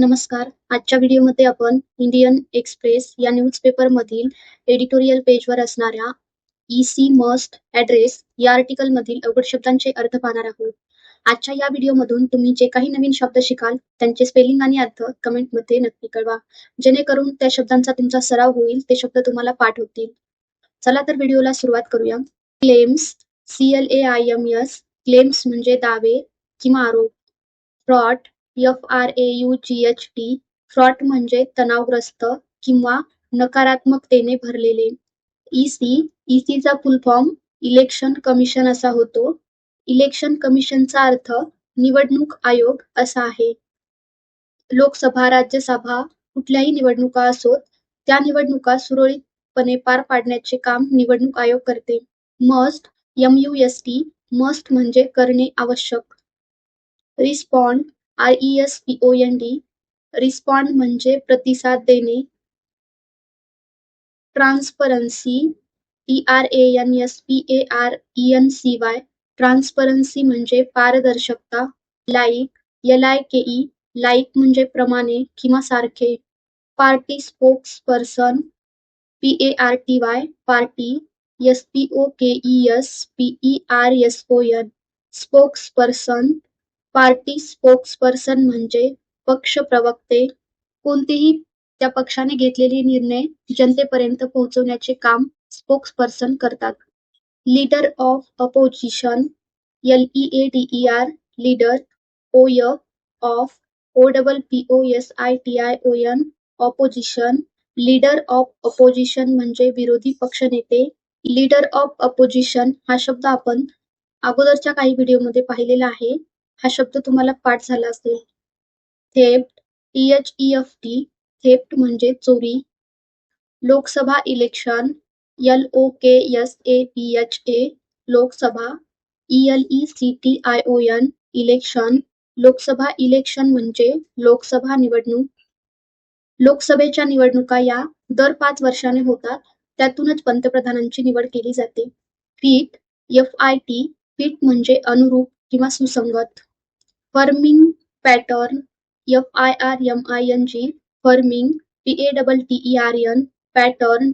नमस्कार. आजच्या व्हिडिओमध्ये आपण इंडियन एक्सप्रेस या न्यूजपेपर मधील एडिटोरियल पेजवर असणाऱ्या ईसी मस्ट ऍड्रेस या आर्टिकल मधील अवघड शब्दांचे अर्थ पाहणार आहोत. आजच्या या व्हिडिओमधून तुम्ही जे काही नवीन शब्द शिकाल त्यांचे स्पेलिंग आणि अर्थ कमेंटमध्ये नक्की कळवा. जेणेकरून त्या शब्दांचा तुमचा सराव होईल ते शब्द तुम्हाला पाठ होतील चला तर व्हिडिओला सुरुवात करूया. Claims C L A I M S claims म्हणजे दावे किंवा आरोप. Fraught F R A U G H T fraught म्हणजे तणावग्रस्त किंवा नकारात्मकतेने भरलेले. ईसी ईसीचा फुल फॉर्म इलेक्शन कमिशन असा होतो. इलेक्शन कमिशनचा अर्थ निवडणूक आयोग असा आहे. लोकसभा राज्यसभा कुठल्याही निवडणुका असोत त्या निवडणुका सुरळीतपणे पार पाडण्याचे काम निवडणूक आयोग करते. Must M U S T must म्हणजे करणे आवश्यक. Respond I E S P O N D respond म्हणजे प्रतिसाद देणे. Transparency T R A N S P A R E N C Y transparency म्हणजे पारदर्शकता like L I K E like म्हणजे प्रमाणे किंवा सारखे. Party spokesperson P A R T Y party S P O K E S P E R S O N spokesperson party spokesperson म्हणजे पक्ष प्रवक्ते. कोणतेही त्या पक्षाने घेतलेले निर्णय जनतेपर्यंत पोहोचवण्याचे काम स्पोक्स पर्सन करतात. Leader of opposition L E A D E R leader O य of O double P O S I T I O N opposition leader of opposition म्हणजे विरोधी पक्षनेते लीडर ऑफ अपोजिशन हा शब्द आपण अगोदरच्या काही व्हिडिओमध्ये पाहिलेला आहे. हा शब्द तुम्हाला पाठ झाला असेल. Theft T H E F T theft म्हणजे चोरी. Lok Sabha election L O K S A P H A Lok Sabha. E L E C T I O N election. Lok Sabha election म्हणजे लोकसभा निवडणूक. लोकसभेच्या निवडणुका या दर पाच वर्षाने होतात त्यातूनच पंतप्रधानांची निवड केली जाते. Fit F I T fit म्हणजे अनुरूप किंवा सुसंगत. Firming pattern F I R M I N G firming P A double T E R N pattern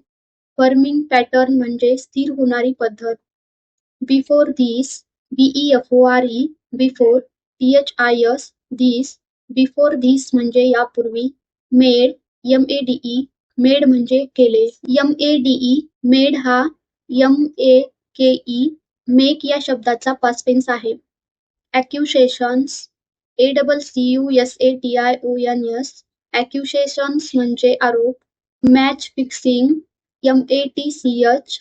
firming pattern म्हणजे स्थिर होणारी पद्धत. Before this B E F O R E before T H I S this before this म्हणजे यापूर्वी made M A D E made म्हणजे केले. M A D E made हा M A K E make या शब्दाचा past tense आहे. Accusations A double C U S A T I O N S accusations म्हणजे आरोप match fixing M A T C H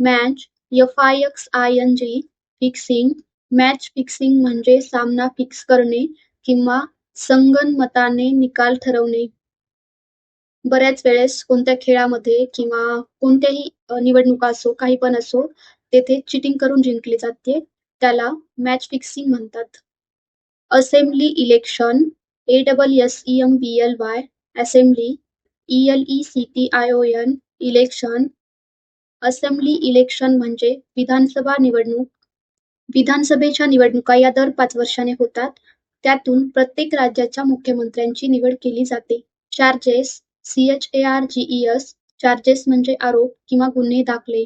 match F I X I N G fixing match fixing म्हणजे सामना fix करणे किंवा संगनमताने निकाल ठरवणे. बऱ्याच वेळेस कोणत्या खेळामध्ये किंवा कोणत्याही निवडणुका असो काही पण असो तेथे चिटिंग करून जिंकली जाते. त्याला मॅच फिक्सिंग म्हणतात. Assembly election A double S E M B L Y assembly E L E C T I O N election assembly election म्हणजे विधानसभा निवडणूक. विधानसभेच्या निवडणुका या दर पाच वर्षाने होतात. त्यातून प्रत्येक राज्याच्या मुख्यमंत्र्यांची निवड केली जाते. Charges C H A R G E S charges म्हणजे आरोप किंवा गुन्हे दाखले.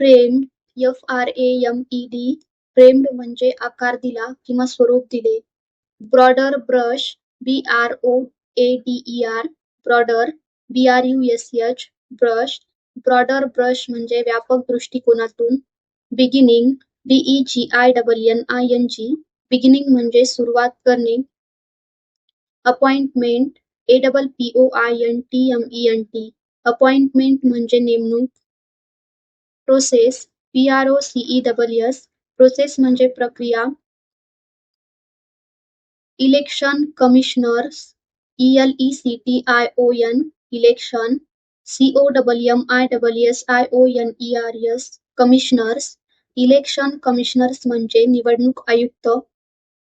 Frame F R A M E D framed म्हणजे आकार दिला किंवा स्वरूप दिले. Broader brush B R O A D E R broader B R U S H brush broader brush म्हणजे व्यापक दृष्टिकोनातून beginning B E G I double N I N G beginning म्हणजे सुरुवात करणे. Appointment A double P O I N T M E N T appointment म्हणजे नेमणूक. Process P R O C E double S process म्हणजे प्रक्रिया. Election commissioners E L E C T I O N election C O double M I double S I O N E R S commissioners election commissioners म्हणजे निवडणूक आयुक्त.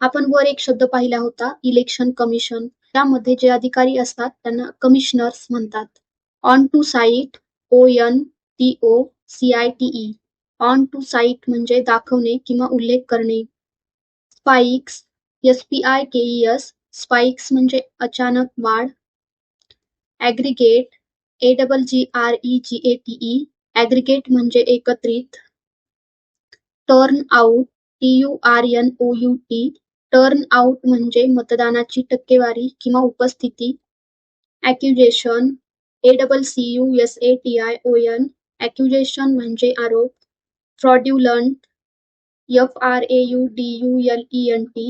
आपण वर एक शब्द पाहिला होता इलेक्शन कमिशन त्यामध्ये जे अधिकारी असतात त्यांना कमिशनर्स म्हणतात. On to cite O N T O C I T E on to cite म्हणजे दाखवणे किंवा उल्लेख करणे. Spikes S P I K E S spikes म्हणजे अचानक वाढ. Aggregate A double G R E G A T E aggregate म्हणजे एकत्रित. Turn out T U R N O U T turn out म्हणजे मतदानाची टक्केवारी किंवा उपस्थिती. Accusation A double C U S A T I O N accusation म्हणजे आरोप. Fraudulent F R A U D U L E N T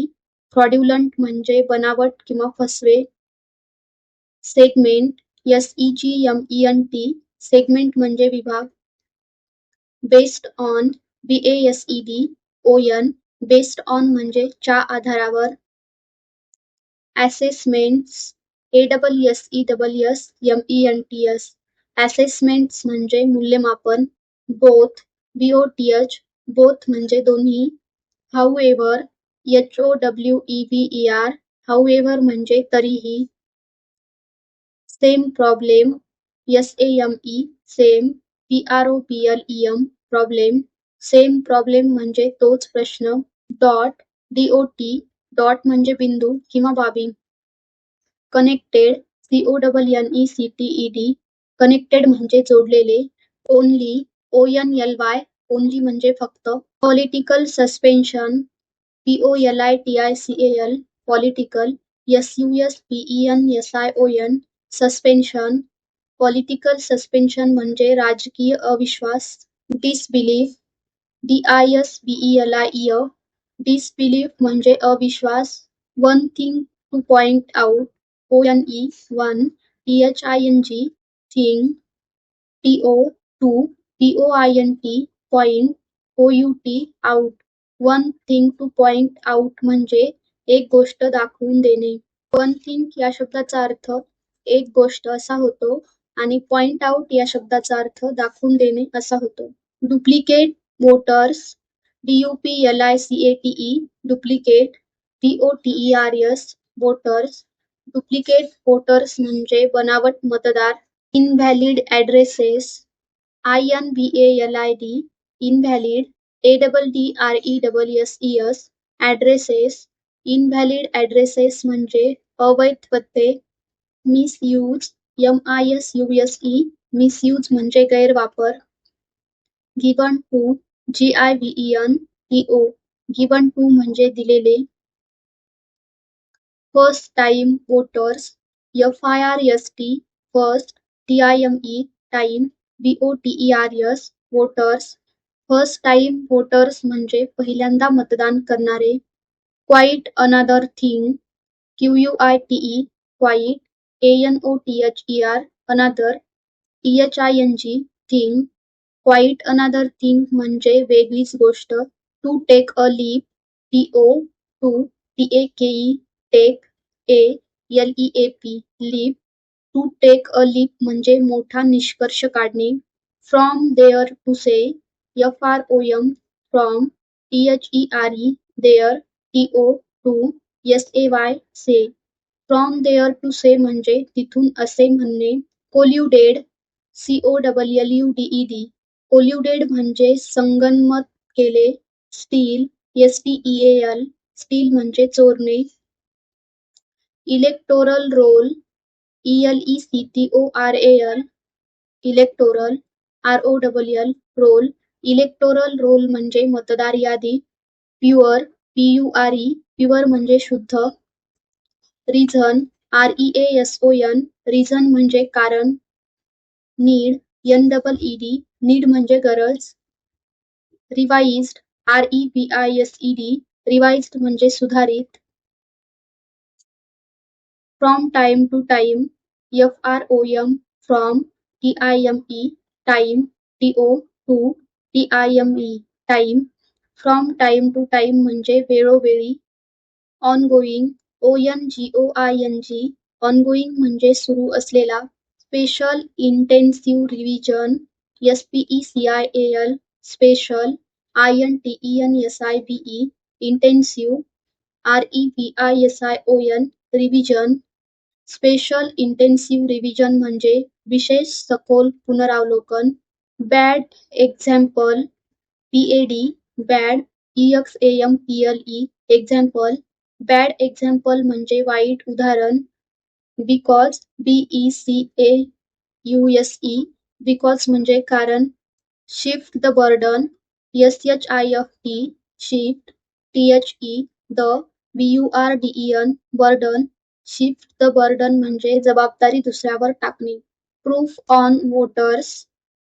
fraudulent म्हणजे बनावट किंवा फसवे. Segment S E G M E N T segment म्हणजे विभाग. Based on B A S E D O N based on म्हणजे च्या आधारावर. Assessments A double S E double S M E N T S assessments म्हणजे मूल्यमापन both B O T H both म्हणजे दोन्ही. However H O W E V E R however म्हणजे तरीही. Same problem S A M E same P R O P L E M problem same problem म्हणजे तोच प्रश्न. Dot D O T dot म्हणजे बिंदू किंवा बाबी. Connected C O double N E C T E D connected म्हणजे जोडलेले. Only O N L Y only म्हणजे फक्त political suspension P O L I T I C A L political S U S P E N S I O N suspension political suspension म्हणजे राजकीय अविश्वास disbelief D I S B E L I E disbelief म्हणजे अविश्वास one thing to point out O N E one T H I N G thing T O to P O I N T O I N T point O U T out one thing to point out म्हणजे एक गोष्ट दाखवून देणे. One thing या शब्दाचा अर्थ एक गोष्ट असा होतो आणि पॉइंट आउट या शब्दाचा अर्थ दाखवून देणे असा होतो. Duplicate voters D U P L I C A T E duplicate T O T E R S voters duplicate voters म्हणजे बनावट मतदार invalid addresses I N V A L I D invalid A double D R E double S E S addresses invalid addresses म्हणजे अवैध पत्ते misuse M I S U S E misuse म्हणजे गैरवापर. Given to G I V E N E O given to म्हणजे दिलेले. First time voters F I R S T first T I M E time B O T E R S voters first time voters म्हणजे पहिल्यांदा मतदान करणारे. Quite another thing Q U I T E quite A N O T H E R another T H I N G thing quite another thing म्हणजे वेगळीच गोष्ट. To take a leap T O to T A K E take A L E A P leap to take a leap म्हणजे मोठा निष्कर्ष काढणे. From there to say F R O M from T H E R E there T O to S A Y say from there to say म्हणजे तिथून असे म्हणणे. Colluded C O double L U D E D colluded म्हणजे संगनमत केले. Steal S T E L steal म्हणजे चोरणे. Electoral roll E L E C T O R A L electoral R O double L roll electoral roll म्हणजे मतदार यादी. Pure P U R E pure म्हणजे शुद्ध. Reason R E A S O N reason म्हणजे कारण. Need N double E D need म्हणजे गरज. Revised R E B I S E D revised म्हणजे सुधारित. From time to time FROM from TIME time TO to TIME time from time to time म्हणजे वेळोवेळी ongoing O N G O I N G ongoing म्हणजे सुरू असलेला special intensive revision S P C I A L special I N T E N S I B E intensive R E V I S I O N revision special intensive revision म्हणजे विशेष सखोल पुनरावलोकन. Bad example, P A D, bad E X A M P L E, example. Bad example म्हणजे वाईट उदाहरण, because B E C A U S E, because म्हणजे कारण. Shift the burden, S H I F T, shift, T H E, the, B U R D E N, burden. Shift the burden म्हणजे जबाबदारी दुसऱ्यावर टाकणे. Proof on voters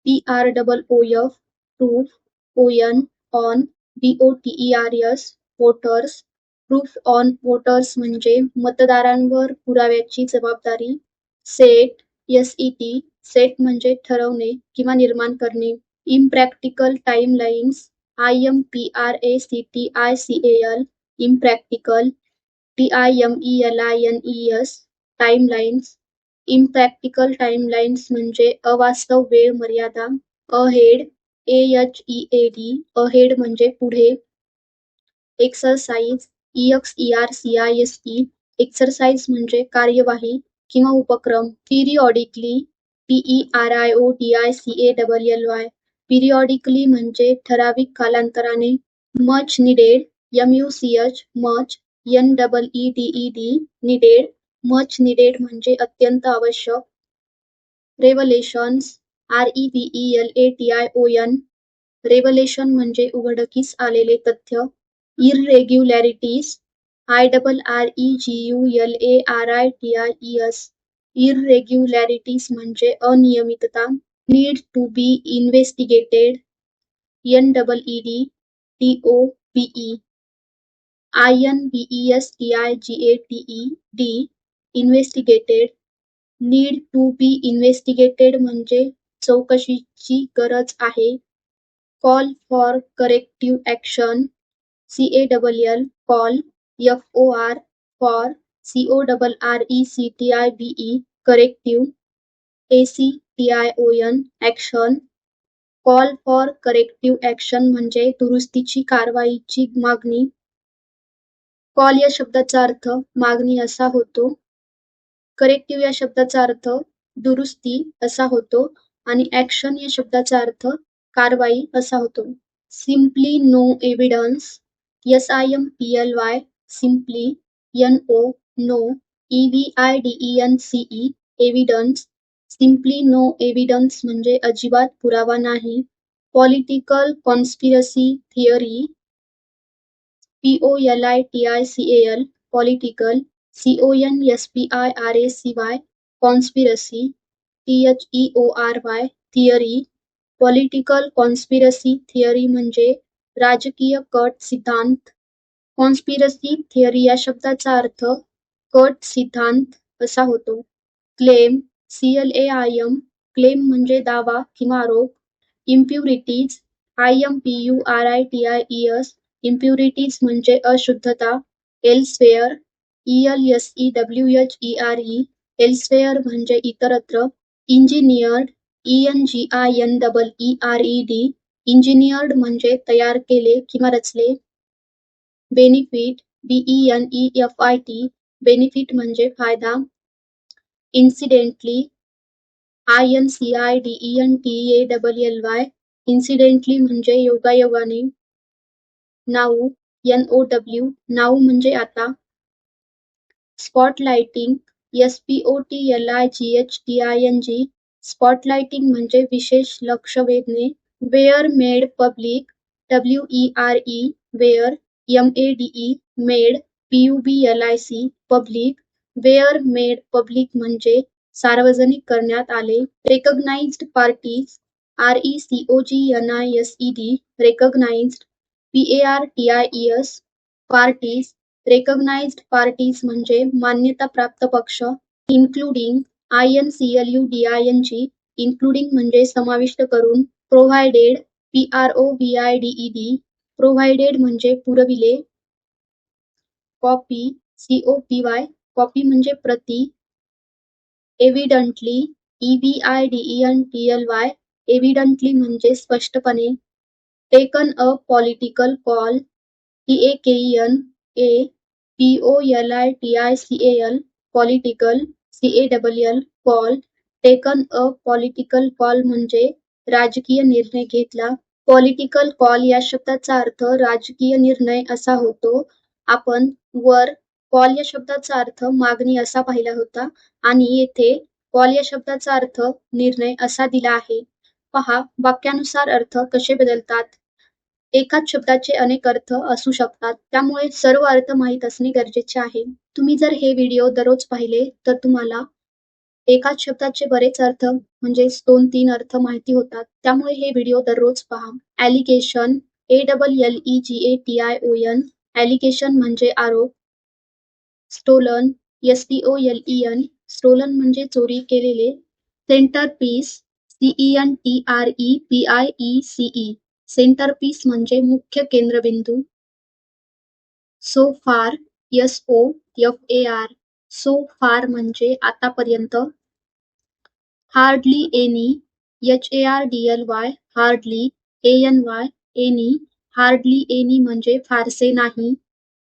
P R double O F proof O N on B O T E R S voters proof on voters म्हणजे मतदारांवर पुराव्याची जबाबदारी. Set S E T set म्हणजे ठरवणे किंवा निर्माण करणे. Impractical timelines I M P R A C T I C A L impractical T I M E L I N E S timelines impractical timelines म्हणजे अवास्तव वेळ मर्यादा. Ahead A H E A D ahead म्हणजे पुढे. Exercise E X E R C I S E exercise म्हणजे कार्यवाही किंवा उपक्रम. Periodically P E R I O D I C A double L Y periodically म्हणजे ठराविक कालांतराने. Much needed M U C H much N double E D E D needed much needed म्हणजे अत्यंत आवश्यक. Revelations R E V E L A T I O N revelation म्हणजे उघडकीस आलेले तथ्य. Irregularities I double R E G U L A R I T I E S irregularities म्हणजे अनियमितता. Need to be investigated N double E D T O B E S T I G A T E D investigated need to be investigated म्हणजे चौकशीची गरज आहे. Call for corrective action C A double L call F O R for C O double R E C T I B E corrective A C T I O N action call for corrective action म्हणजे दुरुस्तीची कारवाईची मागणी. Call या शब्दाचा अर्थ मागणी असा होतो. करेक्टिव्ह या शब्दाचा अर्थ दुरुस्ती असा होतो आणि ॲक्शन या शब्दाचा अर्थ कारवाई असा होतो. Simply no evidence S I M P L Y simply N O no E V I D E N C E evidence simply no evidence म्हणजे अजिबात पुरावा नाही. Political conspiracy theory P O L I T I C A L political C O N S P I R A C Y conspiracy T H E O R Y theory political conspiracy theory म्हणजे राजकीय cut सिद्धांत. Conspiracy theory या शब्दाचा अर्थ cut सिद्धांत असा होतो. Claim C L A I M claim म्हणजे दावा किंवा आरोप. इम्प्युरिटीज आय इम्प्युरिटीज म्हणजे अशुद्धता elsewhere E L S E W H E R E elsewhere म्हणजे इतरत्र engineered E N G I N double E R E D engineered म्हणजे तयार केले किंवा रचले. Benefit B E N E F I T benefit म्हणजे फायदा. Incidentally I N C I D E N T A double L Y incidentally म्हणजे योगायोगाने. Now N O W now म्हणजे आता spotlighting S P O T L I G H T I N G spotlighting म्हणजे विशेष लक्ष वेधणे were made public W E R E were M A D E made P U B L I C public were made public म्हणजे सार्वजनिक करण्यात आले recognised parties R E C O G N I S E D recognised P A R T I E S parties recognised parties म्हणजे मान्यताप्राप्त पक्ष including I N C L U D I N including म्हणजे समाविष्ट करून provided P R O V I D E D provided म्हणजे पुरविले. Copy C O P Y copy म्हणजे प्रति evidently E B I D E N T L Y evidently म्हणजे स्पष्टपणे. Taken a political call T A K N A P O L I T I C L political C A double L call taken a political call म्हणजे राजकीय निर्णय घेतला. Political call या शब्दाचा अर्थ राजकीय निर्णय असा होतो. आपण वर कॉल या शब्दाचा अर्थ मागणी असा पाहिला होता आणि येथे कॉल या शब्दाचा अर्थ निर्णय असा दिला आहे. पहा वाक्यानुसार अर्थ कसे बदलतात? एकाच शब्दाचे अनेक अर्थ असू शकतात. त्यामुळे सर्व अर्थ माहीत असणे गरजेचे आहे. तुम्ही जर हे व्हिडिओ दररोज पाहिले तर तुम्हाला एकाच शब्दाचे बरेच अर्थ म्हणजे दोन तीन अर्थ माहिती होतात. त्यामुळे हे व्हिडिओ दररोज पहा. Allegation A double L E G A T I O N allegation म्हणजे आरोप. Stolen S T O L E N stolen म्हणजे चोरी केलेले. Centre piece C E N T R E P I E C E centre piece म्हणजे मुख्य केंद्रबिंदू. So far S O F A R so far म्हणजे आतापर्यंत. Hardly any H A R D L Y hardly A N Y any hardly any म्हणजे फारसे नाही.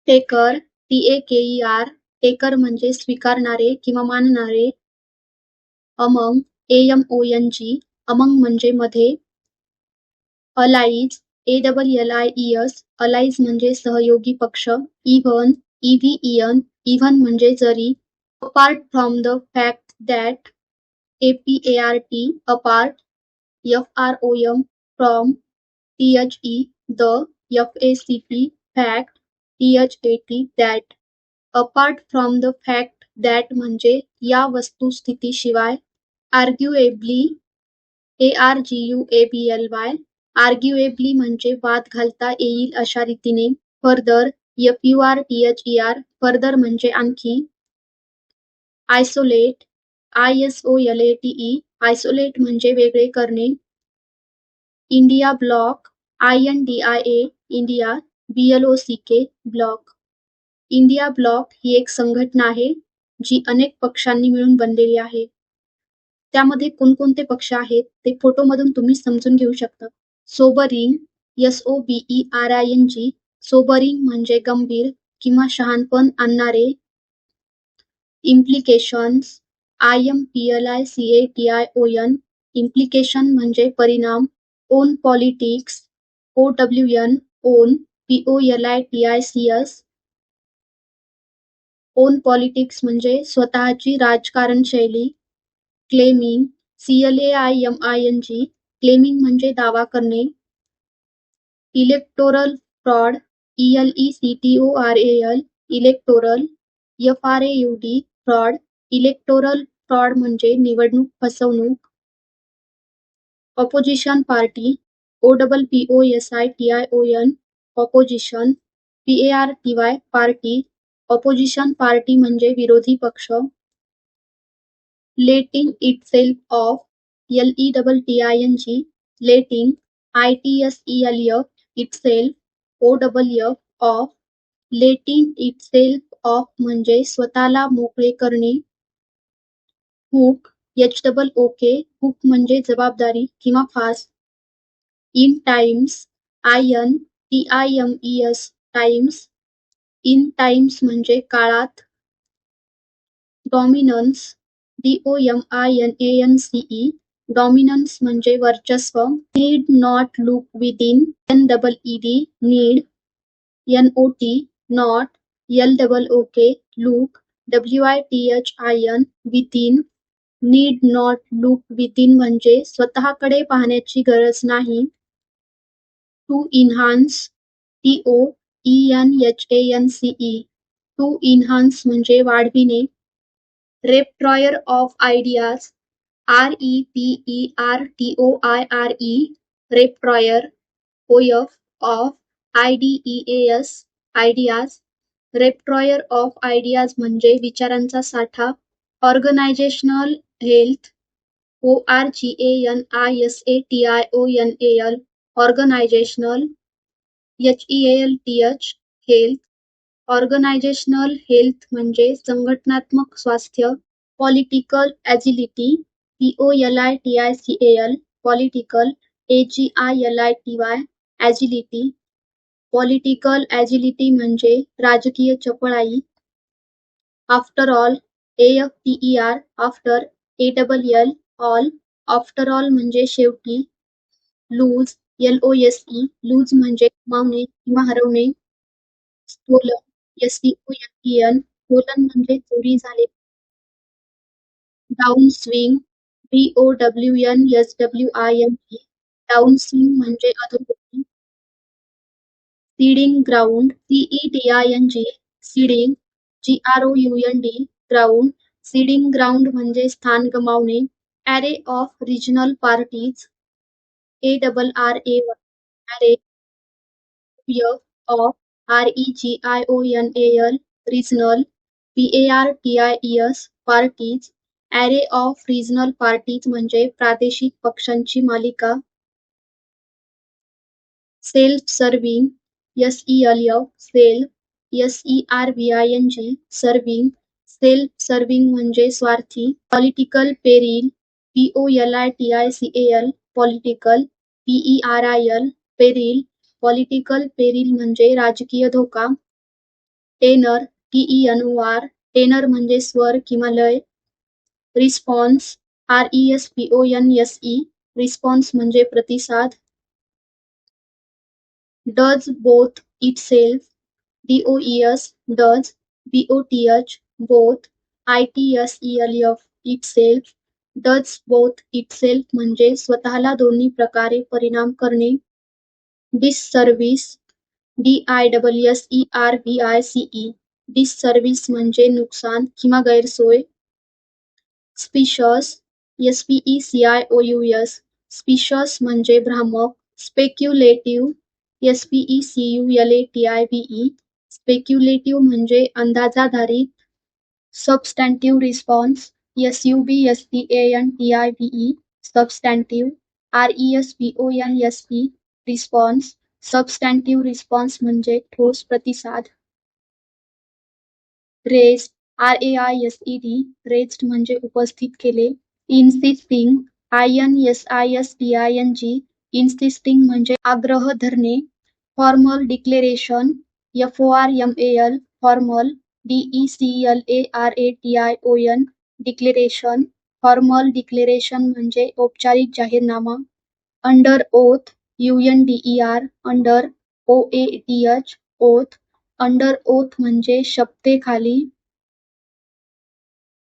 Taker T A K E R taker म्हणजे स्वीकारणारे किंवा मानणारे. Among A M O N G M O N G among म्हणजे मध्ये. Allies A double L I E S allies म्हणजे सहयोगी पक्ष. Even E V E N even म्हणजे जरी. Apart from the fact that A P A R T apart F R O M from T H E the F A C P fact T H A T that apart from the fact that म्हणजे या वस्तुस्थितीशिवाय arguably A R G U A B L Y arguably म्हणजे वाद घालता येईल अशा रीतीने. Further F U R T H E R further म्हणजे आणखी. Isolate I S O L A T E isolate म्हणजे वेगळे करणे. India bloc I N D I A India B L O C K bloc. India bloc ही एक संघटना आहे जी अनेक पक्षांनी मिळून बनलेली आहे. त्यामध्ये कोणकोणते पक्ष आहेत ते फोटोमधून तुम्ही समजून घेऊ शकता. Sobering S O B E R I N G sobering म्हणजे गंभीर किंवा शहाणपण आणणारे implications I M P L I C A T I O N implication म्हणजे परिणाम own politics O W N own P O L I T I C S own politics म्हणजे स्वतःची राजकारण शैली claiming C L A I M I N G claiming म्हणजे दावा करणे. Electoral fraud E L E C T O R A L electoral. F R A U D fraud, electoral fraud म्हणजे निवडणूक, फसवणूक. Opposition party O double P O S I T I O N opposition P A R T Y party opposition party म्हणजे विरोधी पक्ष. Letting itself off L E double T I N G letting I T S E L F itself O double F off letting itself off म्हणजे स्वतःला मोकळे करणे. Hook H double O K hook म्हणजे जबाबदारी किंवा फास. In times I N T I M E S times in times म्हणजे काळात. Dominance D O M I N A N C E dominance म्हणजे वर्चस्व need not look within N double E D need N O T not L double O K look W I T H I N within need not look within म्हणजे स्वतःकडे पाहण्याची गरज नाही. To enhance T O E N H A N C E to enhance म्हणजे वाढविणे. Repertoire of ideas R E P E R T O I R E repertoire O F of I D E S ideas repertoire of ideas म्हणजे विचारांचा साठा organisational health O R G A N I S A T I O N A L organisational H E L T H health organisational health म्हणजे संघटनात्मक स्वास्थ्य political agility P O L I T I C A L political A G I L I T Y agility political agility म्हणजे राजकीय चपळाई. After all A F T E R after A double L all after all म्हणजे शेवटी. Lose L O S E lose म्हणजे गमावणे किंवा हरवणे. Stolen म्हणजे चोरी झाले। Swing B O W N S W I N E down swing ceding ground C E T I N G ceding G R O U N D ground ceding ground स्थान गमावणे array of regional parties A double R A array of R E G I O N A L regional P A R T I E S parties array of regional parties म्हणजे प्रादेशिक पक्षांची मालिका. Self serving S E L F self S E R V I N G serving self serving म्हणजे स्वार्थी political peril P O L I T I C L political P E R I L peril political peril राजकीय धोका. Tenor T E N R tenor म्हणजे स्वर किंवा लय. Response R E S P O N S E response म्हणजे प्रतिसाद. Does both itself D O S does B O T H both I T S E L F itself does both itself म्हणजे स्वतःला दोन्ही प्रकारे परिणाम करणे. Disservice D I double S E R V I C E disservice म्हणजे नुकसान किंवा गैरसोय. Specious S P E C I O U S specious म्हणजे भ्रामक speculative S P E C U L A T I V E speculative म्हणजे अंदाजाधारित substantive response S U B S T A N T I V E substantive R response substantive response म्हणजे ठोस प्रतिसाद. Raised R A I S E D raised म्हणजे उपस्थित केले. Insisting I N S I S T I N G insisting म्हणजे आग्रह धरणे. Formal declaration F O R M A L formal D E C L A R A T I O N declaration formal declaration म्हणजे औपचारिक जाहीरनामा. Under oath U N D E R under O A T H oath under oath म्हणजे शपथेखाली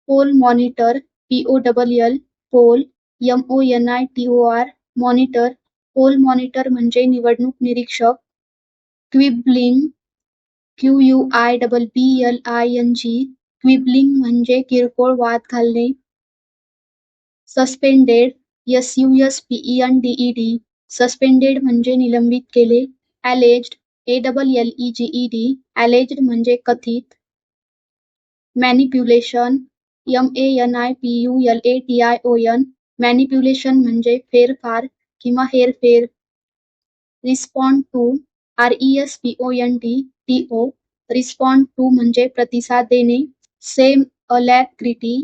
poll monitor P O double L poll M O N I T O R monitor poll monitor म्हणजे निवडणूक निरीक्षक. Quibbling Q U I double B L I N G quibbling म्हणजे किरकोळ वाद घालणे. Suspended S U S P N D E D suspended म्हणजे निलंबित केले. Alleged A double L E G E D alleged म्हणजे कथित. Manipulation M A N I P U L A T I O N manipulation म्हणजे फेरफार किंवा हेरफेर. Respond to R E S P O N T T O respond to म्हणजे प्रतिसाद देणे. Same alacrity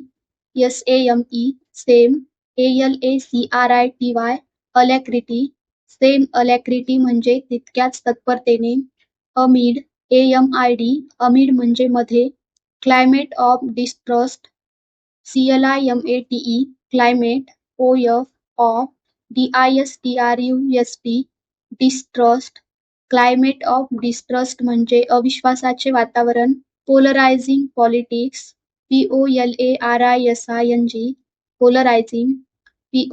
S A M E same A L A C R I T Y alacrity same alacrity म्हणजे तितक्याच तत्परतेने amid A M I D amid म्हणजे मध्ये climate of distrust C L I M A T E climate O F of D I S T R U S T distrust climate of distrust म्हणजे अविश्वासाचे वातावरण polarising politics P O L A R I S I N G polarising P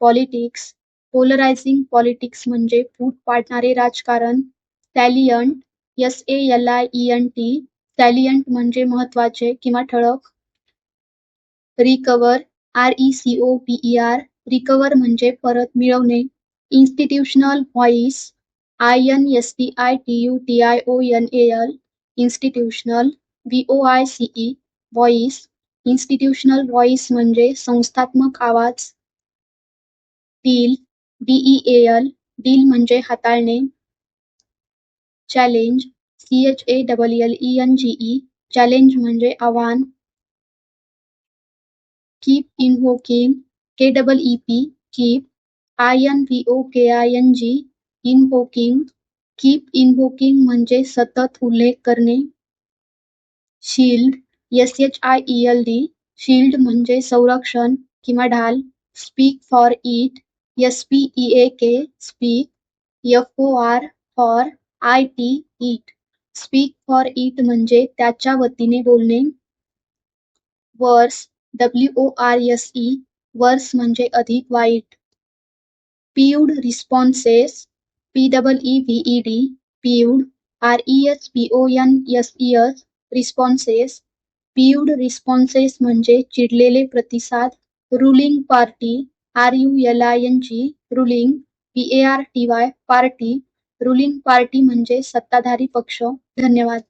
politics. Polarising politics म्हणजे फूट पाडणारे राजकारण. Salient S A L I E N T. Salient म्हणजे महत्त्वाचे किंवा ठळक. Recover R E C O P E R. Recover म्हणजे परत मिळवणे. Institutional voice I N S T I T U T I O N A L. Institutional V O I C E. Voice. Institutional voice म्हणजे संस्थात्मक आवाज. Deal D E L deal म्हणजे हाताळणे. Challenge C H A double L E N G E challenge म्हणजे आव्हान. Keep invoking K double E P keep I N V O K I N G invoking keep invoking म्हणजे सतत उल्लेख करणे. Shield S H I E L D shield म्हणजे संरक्षण किंवा ढाल. Speak for it S P E A K speak F O R for I T it speak for it म्हणजे त्याच्या वतीने बोलणे. Worse W O R S E worse म्हणजे अधिक वाईट. Peeved responses P double E V E D peeved R E S P O N S E S responses peeved responses म्हणजे चिडलेले प्रतिसाद ruling party R U L I N G ruling P A R T Y party. Ruling party म्हणजे सत्ताधारी पक्ष. धन्यवाद.